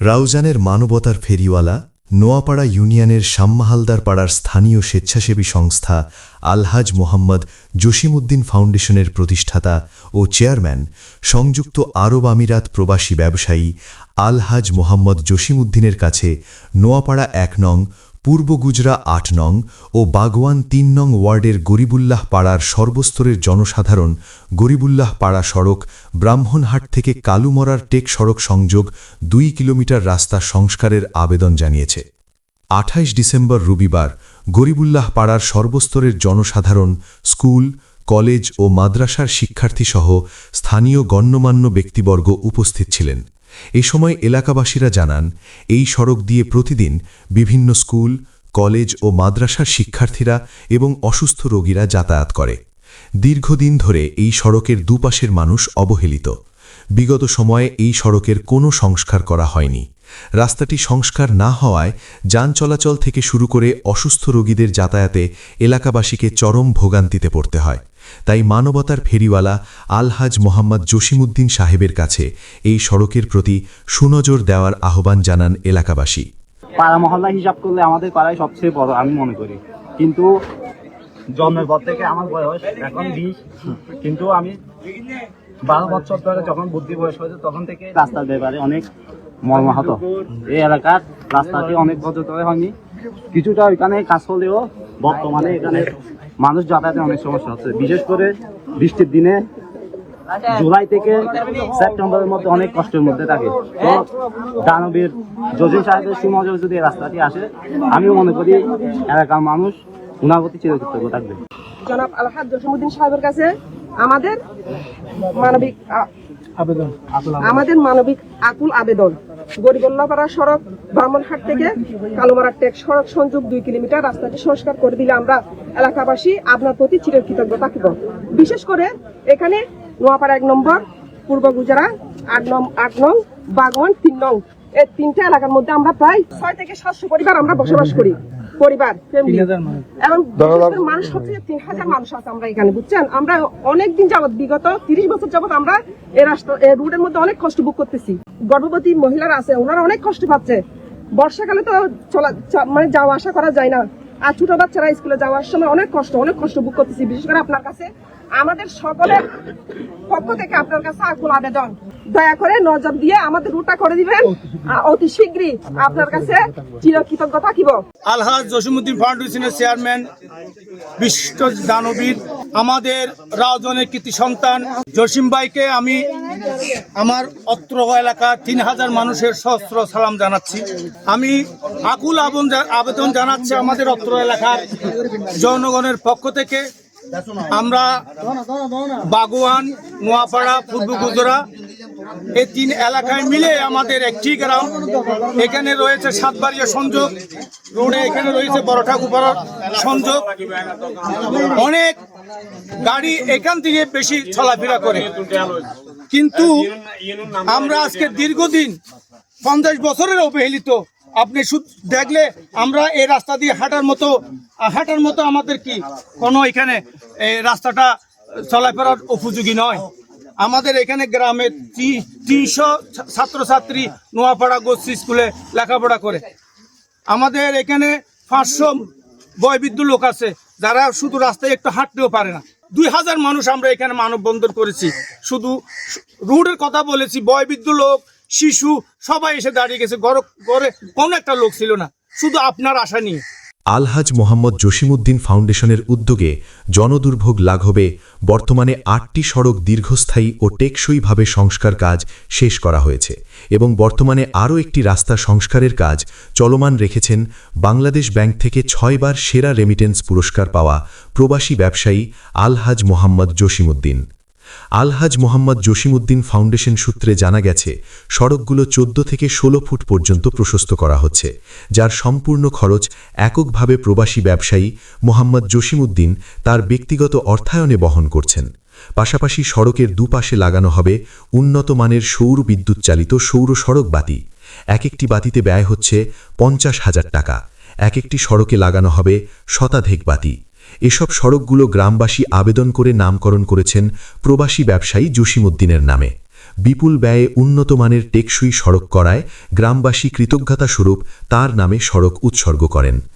রাউজানের মানবতার ফেরিওয়ালা নোয়াপাড়া ইউনিয়নের শাম্মাহালদার পাড়ার স্থানীয় স্বেচ্ছাসেবী সংস্থা আলহাজ মোহাম্মদ জসিমউদ্দিন ফাউন্ডেশনের প্রতিষ্ঠাতা ও চেয়ারম্যান, সংযুক্ত আরব আমিরাত প্রবাসী ব্যবসায়ী আলহাজ মোহাম্মদ জসিমউদ্দিনের কাছে নোয়াপাড়া এক নং পূর্ব গুজরা আট নং ও বাগওয়ান তিন নং ওয়ার্ডের গরিবুল্লাহ পাড়ার সর্বস্তরের জনসাধারণ গরিবুল্লাহ পাড়া সড়ক ব্রাহ্মণহাট থেকে কালুমরার টেক সড়ক সংযোগ দুই কিলোমিটার রাস্তা সংস্কারের আবেদন জানিয়েছে। আঠাইশ ডিসেম্বর রবিবার গরিবুল্লাহ পাড়ার সর্বস্তরের জনসাধারণ স্কুল, কলেজ ও মাদ্রাসার শিক্ষার্থীসহ স্থানীয় গণ্যমান্য ব্যক্তিবর্গ উপস্থিত ছিলেন। এ সময় এলাকাবাসীরা জানান, এই সড়ক দিয়ে প্রতিদিন বিভিন্ন স্কুল, কলেজ ও মাদ্রাসার শিক্ষার্থীরা এবং অসুস্থ রোগীরা যাতায়াত করে। দীর্ঘদিন ধরে এই সড়কের দুপাশের মানুষ অবহেলিত। বিগত সময়ে এই সড়কের কোনো সংস্কার করা হয়নি। রাস্তাটি সংস্কার না হওয়ায় যান চলাচল থেকে শুরু করে অসুস্থ রোগীদের যাতায়াতে এলাকাবাসীকে চরম ভোগান্তিতে পড়তে হয়। তাই মানবতার ফেরিওয়ালা আলহাজ মোহাম্মদ জসিমউদ্দিন সাহেবের কাছে এই সড়কের প্রতি সুনজর দেওয়ার আহ্বান জানান এলাকাবাসী। পাড়া মহল্লা হিসাব করলে আমাদের পাড়ায় সবচেয়ে বড় আমি মনে করি। কিন্তু জন্মের পর থেকে আমার বয়স এখন বিশ। কিন্তু আমি বারো বছর ধরে যখন বুদ্ধি বয়স হয়েছে তখন থেকে রাস্তার ব্যাপারে অনেক মর্মাহত এই এলাকার রাস্তাটি অনেক ধরে হয়নি। কিছুটা ওইখানে কাজ হলেও বর্তমানে এখানে মানুষ যাতায়াতে অনেক সমস্যা হচ্ছে। বিশেষ করে বৃষ্টির দিনে জুলাই থেকে সেপ্টেম্বরের মধ্যে অনেক কষ্টের মধ্যে থাকে। তো দানবীর জজিম সাহেবের সুনজর যদি এই রাস্তাটি আসে, আমিও মনে করি এলাকার মানুষ উনার প্রতি চিরকৃতজ্ঞ থাকবে। জনাব আলহাদ জসিমুদ্দিন সাহেবের কাছে আমাদের মানবিক আবেদন আমাদের মানবিক আকুল আবেদন। গরিবল্লাপাড়া সড়ক, ব্রাহ্মণহাট থেকে কালুমারা টেক সড়ক সংযোগ দুই কিলোমিটার, রাস্তাটি সংস্কার করে দিলে আমরা এলাকাবাসী আপনার প্রতি চিরকৃতজ্ঞ থাকব। বিশেষ করে এখানে নোয়াপাড়া এক নম্বর, পূর্ব গুজরা আট নং আট নং বাগওয়ান তিন নং। এই তিনটা এলাকার মধ্যে আমরা প্রায় ছয় থেকে সাতশো পরিবার আমরা বসবাস করি। পরিবার ফ্যামিলি। এবং মানুষ হচ্ছে তিন হাজার মানুষ আছে আমরা এখানে বুঝছেন? আমরা অনেক দিন বিগত তিরিশ বছর যাবত আমরা এই রাস্তা রুটের মধ্যে অনেক কষ্ট ভোগ করতেছি। গর্ভবতী মহিলারা আছে ওনারা অনেক কষ্ট পাচ্ছে। বর্ষাকালে তো চলা মানে যাওয়া আসা করা যায় না। আর ছোট বাচ্চারা স্কুলে যাওয়ার সময় অনেক কষ্ট অনেক কষ্ট ভোগ করতেছি বিশেষ করে আপনার কাছে। আমাদের সকলের পক্ষ থেকে আপনার কাছে আকুল আবেদন। দয়া করে নজর দিয়ে আমাদের রুটটা করে দিবেন। অতি শীঘ্রই আপনার কাছে চিরকৃতজ্ঞ থাকিব। আলহাজ জসিমুদ্দিন ফাউন্ডেশনের চেয়ারম্যান বিশিষ্ট দানবীর, আমাদের রাজনের কৃতি সন্তান জসিম ভাইকে আমি আমার অত্র এলাকার তিন হাজার মানুষের সহস্র সালাম জানাচ্ছি। আমি আকুল আবেদন জানাচ্ছি আমাদের অত্র এলাকার জনগণের পক্ষ থেকে। আমরা বাগোয়ান, নোয়াপাড়া, পূর্ব গুজরা এই তিন এলাকায় মিলে আমাদের একটি গ্রাম। এখানে রয়েছে সাতবাড়িয়া সংযোগ, রোডে এখানে রয়েছে বড় ঠাকুরপাড়া সংযোগ। অনেক গাড়ি এখান থেকে বেশি চলাফেরা করে। কিন্তু আমরা আজকে দীর্ঘদিন, পঞ্চাশ বছরের অবহেলিত। আপনি দেখলে আমরা এই রাস্তা দিয়ে হাঁটার মতো হাঁটার মতো আমাদের কি কোনো এখানে এই রাস্তাটা চলাফেরার উপযোগী নয়। আমাদের এখানে গ্রামে তিনশো ছাত্রছাত্রী নোয়াপাড়া গোষ্ঠী স্কুলে লেখাপড়া করে। আমাদের এখানে পাঁচশো বয়বৃদ্ধ লোক আছে, যারা শুধু রাস্তায় একটু হাঁটতেও পারে না। দুই হাজার মানুষ আমরা এখানে মানববন্ধন করেছি। শুধু রোডের কথা বলেছি, বয়বৃদ্ধ লোক, শিশু, সবাই এসে দাঁড়িয়ে গেছে। ঘর ঘরে কোনো একটা লোক ছিল না। শুধু আপনার আশা নিয়ে। আলহাজ মোহাম্মদ জসিমউদ্দিন ফাউন্ডেশনের উদ্যোগে জনদুর্ভোগ লাঘবে বর্তমানে আটটি সড়ক দীর্ঘস্থায়ী ও টেকসইভাবে সংস্কার কাজ শেষ করা হয়েছে এবং বর্তমানে আরও একটি রাস্তা সংস্কারের কাজ চলমান রেখেছেন বাংলাদেশ ব্যাংক থেকে ছয়বার সেরা রেমিটেন্স পুরস্কার পাওয়া প্রবাসী ব্যবসায়ী আলহাজ মোহাম্মদ জসিমউদ্দিন। আলহাজ মোহাম্মদ জসিমউদ্দিন ফাউন্ডেশন সূত্রে জানা গেছে, সড়কগুলো চোদ্দ থেকে ১৬ ফুট পর্যন্ত প্রশস্ত করা হচ্ছে, যার সম্পূর্ণ খরচ এককভাবে প্রবাসী ব্যবসায়ী মোহাম্মদ জসিমউদ্দিন তার ব্যক্তিগত অর্থায়নে বহন করছেন। পাশাপাশি সড়কের দুপাশে লাগানো হবে উন্নত মানের সৌর বিদ্যুৎ চালিত সৌর সড়ক বাতি। এক একটি বাতিতে ব্যয় হচ্ছে পঞ্চাশ হাজার টাকা। এক একটি সড়কে লাগানো হবে শতাধিক বাতি। এসব সড়কগুলো গ্রামবাসী আবেদন করে নামকরণ করেছেন প্রবাসী ব্যবসায়ী জসিমুদ্দিনের নামে। বিপুল ব্যয়ে উন্নত মানের টেকসই সড়ক করায় গ্রামবাসী কৃতজ্ঞতা স্বরূপ তার নামে সড়ক উৎসর্গ করেন।